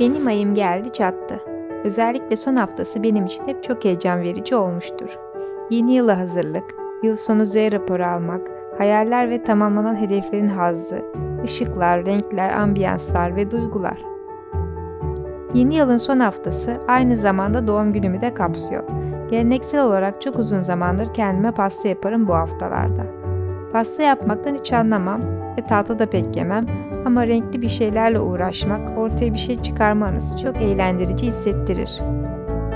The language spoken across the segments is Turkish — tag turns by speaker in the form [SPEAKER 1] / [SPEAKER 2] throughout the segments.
[SPEAKER 1] Benim ayım geldi çattı. Özellikle son haftası benim için hep çok heyecan verici olmuştur. Yeni yıla hazırlık, yıl sonu Z raporu almak, hayaller ve tamamlanan hedeflerin hazzı, ışıklar, renkler, ambiyanslar ve duygular. Yeni yılın son haftası aynı zamanda doğum günümü de kapsıyor. Geleneksel olarak çok uzun zamandır kendime pasta yaparım bu haftalarda. Pasta yapmaktan hiç anlamam ve tatlı da pek yemem ama renkli bir şeylerle uğraşmak, ortaya bir şey çıkarma anısı çok eğlendirici hissettirir.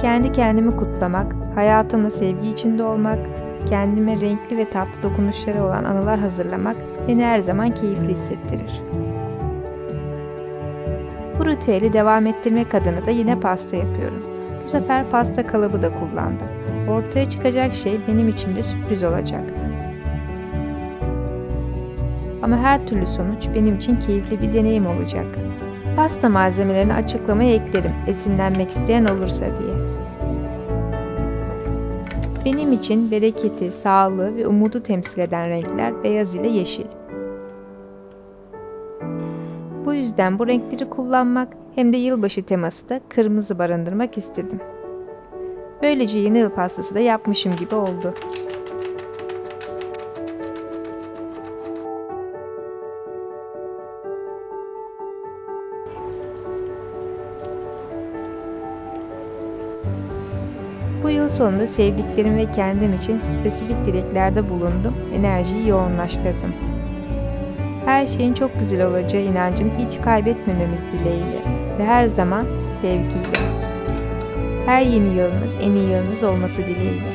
[SPEAKER 1] Kendi kendimi kutlamak, hayatımla sevgi içinde olmak, kendime renkli ve tatlı dokunuşları olan anılar hazırlamak beni her zaman keyifli hissettirir. Bu ritüeli devam ettirmek adına da yine pasta yapıyorum. Bu sefer pasta kalıbı da kullandım. Ortaya çıkacak şey benim için de sürpriz olacak. Ama her türlü sonuç benim için keyifli bir deneyim olacak. Pasta malzemelerini açıklamaya eklerim esinlenmek isteyen olursa diye. Benim için bereketi, sağlığı ve umudu temsil eden renkler beyaz ile yeşil. Bu yüzden bu renkleri kullanmak hem de yılbaşı teması da kırmızı barındırmak istedim. Böylece yeni yıl pastası da yapmışım gibi oldu. Bu yıl sonunda sevdiklerim ve kendim için spesifik dileklerde bulundum, enerjiyi yoğunlaştırdım. Her şeyin çok güzel olacağı inancını hiç kaybetmememiz dileğiyle ve her zaman sevgiyle. Her yeni yılınız en iyi yılınız olması dileğiyle.